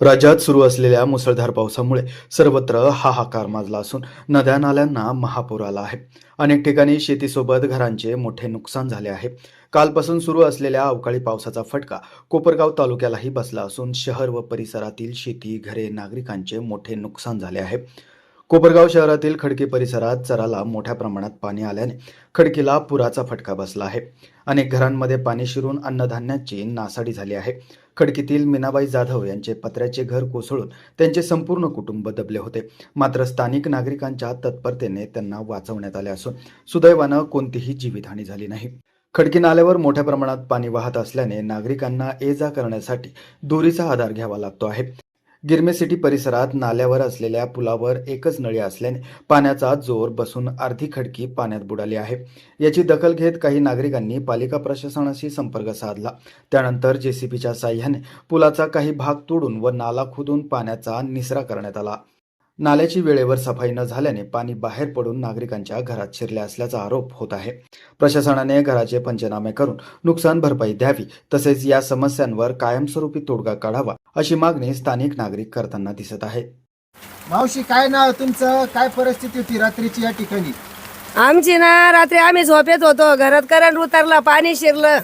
राज्यात सुरू असलेल्या मुसळधार पावसामुळे सर्वत्र हाहाकार माजला असून नद्या नाल्यांना महापूर आला आहे. अनेक ठिकाणी शेतीसोबत घरांचे मोठे नुकसान झाले आहे. कालपासून सुरू असलेल्या अवकाळी पावसाचा फटका कोपरगाव तालुक्यालाही बसला असून शहर व परिसरातील शेती घरे नागरिकांचे मोठे नुकसान झाले आहे. कोपरगाव शहरातील खडकी परिसरात चराला मोठ्या प्रमाणात पाणी आल्याने खडकीला पुराचा फटका बसला आहे. अनेक घरांमध्ये पाणी शिरून अन्नधान्याची नासाडी झाली आहे. खडकीतील मीनाबाई जाधव यांचे पत्र्याचे घर कोसळून त्यांचे संपूर्ण कुटुंब दबले होते. मात्र स्थानिक नागरिकांच्या तत्परतेने त्यांना वाचवण्यात आले असून सुदैवानं कोणतीही जीवितहानी झाली नाही. खडकी नाल्यावर मोठ्या प्रमाणात पाणी वाहत असल्याने नागरिकांना ये जा करण्यासाठी दोरीचा आधार घ्यावा लागतो आहे. गिरमे सिटी परिसरात नाल्यावर असलेल्या पुलावर एकच नळी असल्याने पाण्याचा जोर बसून अर्धी खडकी पाण्यात बुडाली आहे. याची दखल घेत काही नागरिकांनी पालिका प्रशासनाशी संपर्क साधला. त्यानंतर जेसीबीच्या साह्याने पुलाचा काही भाग तोडून व नाला खोदून पाण्याचा निसरा करण्यात आला. नाल्याची वेळेवर सफाई न झाल्याने पाणी बाहेर पडून नागरिकांच्या घरात शिरले असल्याचा आरोप होत आहे. प्रशासनाने घराचे पंचनामे करून नुकसान भरपाई द्यावी तसेच या समस्यांवर कायमस्वरूपी तोडगा काढावा अशी मागणी स्थानिक नागरिक करताना दिसत आहेत मावशी काय नाव तुमचं? काय परिस्थिती होती रात्रीची या ठिकाणी? आमची ना रात्री आम्ही झोपेत होतो. घरात करंट उतरला पाणी शिरलं.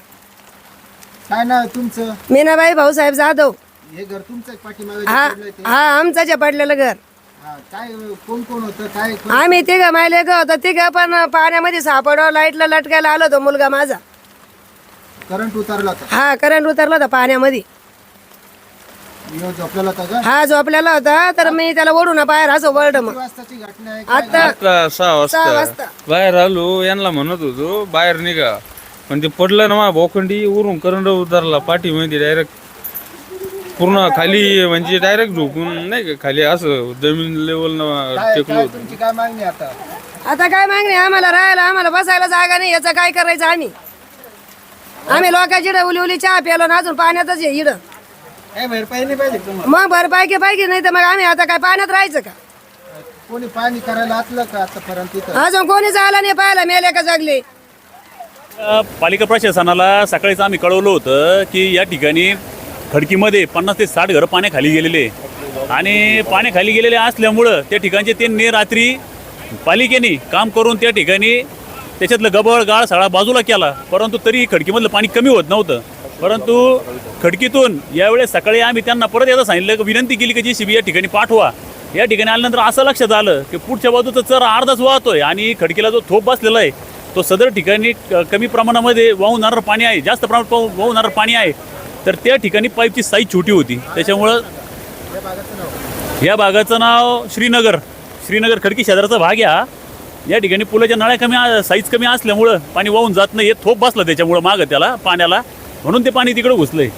काय नाव तुमचं? मीनाबाई भाऊसाहेब जाधव. हे घर तुमचं आहे पाठीमागे हा? हा आमचं जे पडलेलं घर. काय कोण कोण होतं काय कोण- आम्ही तिघ मायले ग होतो. तिघ पण पाण्यामध्ये सापडव लाईटला लटकायला आलो होतो मुलगा माझा. करंट उतरला होता. हा करंट उतरला होता पाण्यामध्ये. यो झोपलेला होता का? हा झोपलेला होता. तर मी त्याला ओढून बाहेर असं वरड मग. किती वाजताची घटना आहे काय आता आता सहा सहा वाजता. वाजता बाहेर आलो यांना म्हणत होतो बाहेर निघा. पण ते पडलं ना मा बोखंडी वरून करंट उतरला. पाठीमध्ये डायरेक्ट पूर्ण खाली म्हणजे डायरेक्ट झोपून नाही का खाली असं जमीन लेवल काय टेकलो काय तुमची काय मागणी आता? आता काय मागणी आम्हाला राहायला आम्हाला बसायला जागा नाही याचं काय करायचं आम्ही? आम्ही लोकांची इडं उली उली चहा प्यालो ना अजून पाण्यातच आहे इडं काय भरपाई नाही पाहिजे तुम्हाला? मग भरपाई की पाहिजे नाही तर मग आम्ही आता काय पाण्यात राहायचं का? कोणी पाणी करायला आतलं का आतापर्यंत अजून कोणीच आला नाही पाहायला मेले का जगले? पालिका प्रशासनाला सकाळीच आम्ही कळवलं होतं की या ठिकाणी खडकीमध्ये पन्नास ते साठ घरं पाण्याखाली गेलेले. आणि पाण्याखाली गेलेले असल्यामुळं त्या ठिकाणचे त्यांनी रात्री पालिकेने काम करून त्या ठिकाणी त्याच्यातलं गबळ गाळ सळा बाजूला केला. परंतु तरी खडकीमधलं पाणी कमी होत नव्हतं. परंतु खडकीतून यावेळेस सकाळी आम्ही त्यांना परत एकदा सांगितलं की विनंती केली की जी सी बी या ठिकाणी पाठवा. या ठिकाणी आल्यानंतर असं लक्षात आलं की पुढच्या बाजूचा चर अर्धाच वाहतोय आणि खडकीला जो थोप बसलेला आहे तो सदर ठिकाणी कमी प्रमाणामध्ये वाहून पाणी आहे जास्त प्रमाणात पाहू- वाहून पाणी आहे. तर त्या ठिकाणी पाईपची साईज छोटी होती. त्याच्यामुळं या भागाचं नाव श्रीनगर. श्रीनगर खडकी शेजारचा भाग या या ठिकाणी पुलाच्या नळ्या कमी साईज कमी असल्यामुळं पाणी वाहून जात नाही. हे थोप बसलं त्याच्यामुळं मागं त्याला पाण्याला. म्हणून ते पाणी तिकडे घुसलंय.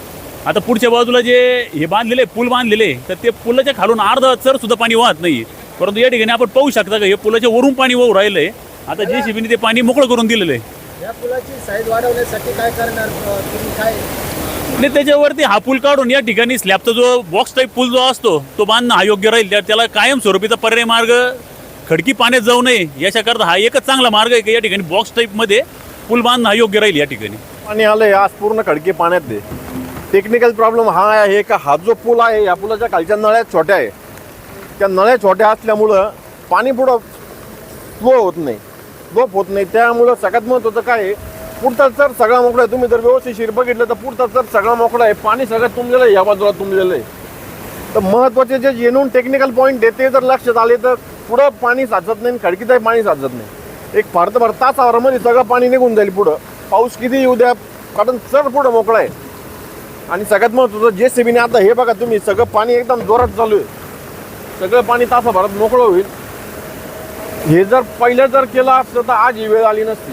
आता पुढच्या बाजूला जे हे बांधलेले पूल बांधलेले तर ते पुलाच्या खालून अर्धा चर सुद्धा पाणी वाहत नाही. परंतु या ठिकाणी आपण पाहू शकता का हे पुलाच्या वरून पाणी वाहू राहिलंय. आता जे शिबीने ते पाणी मोकळं करून दिलेलं आहे. या पुलाची साईज वाढवण्यासाठी काय करणार? तुम्ही काय आणि त्याच्यावरती हा पूल काढून या ठिकाणी स्लॅबचा जो बॉक्स टाईप पूल जो असतो तो बांधणं हा योग्य राहील. त्या- त्याला कायम स्वरूपीचा पर्याय मार्ग खडकी पाण्यात जाऊ नये याच्याकरता हा एकच चांगला मार्ग आहे की या ठिकाणी बॉक्स टाईपमध्ये पूल बांधणं हा योग्य राहील या ठिकाणी. पाणी आलंय आज पूर्ण खडकी पाण्यात दे टेक्निकल प्रॉब्लेम हा आहे का हा जो पूल आहे या पुलाच्या खालच्या नळ्या छोट्या आहे. त्या नळ्या छोट्या असल्यामुळं पाणी पुढं फ्लो होत नाही. फ्लो होत नाही. त्यामुळं सगळ्यात महत्त्वाचं काय आहे पुढचा सर सगळा मोकळा आहे. तुम्ही जर व्यवस्थित बघितलं तर पुढचा सर सगळा मोकळा आहे. पाणी सगळं तुंबलेलं आहे. या बाजूला तुंबलेलं आहे. तर महत्त्वाचे जे जेणून टेक्निकल पॉईंट आहे ते जर लक्षात आले तर पुढं पाणी साचत नाही आणि खडकीतही पाणी साचत नाही. एक भारतभर तास आवरामध्ये सगळं पाणी निघून जाईल पुढं. पाऊस किती येऊ द्या कारण सर पुढं मोकळा आहे. आणि सगळ्यात महत्त्वाचं जे सीबीने आता हे बघा तुम्ही सगळं पाणी एकदम जोरात चालू आहे. सगळं पाणी तासाभरात मोकळं होईल. हे जर पहिलं जर केलं असतं तर आज ही वेळ आली नसती.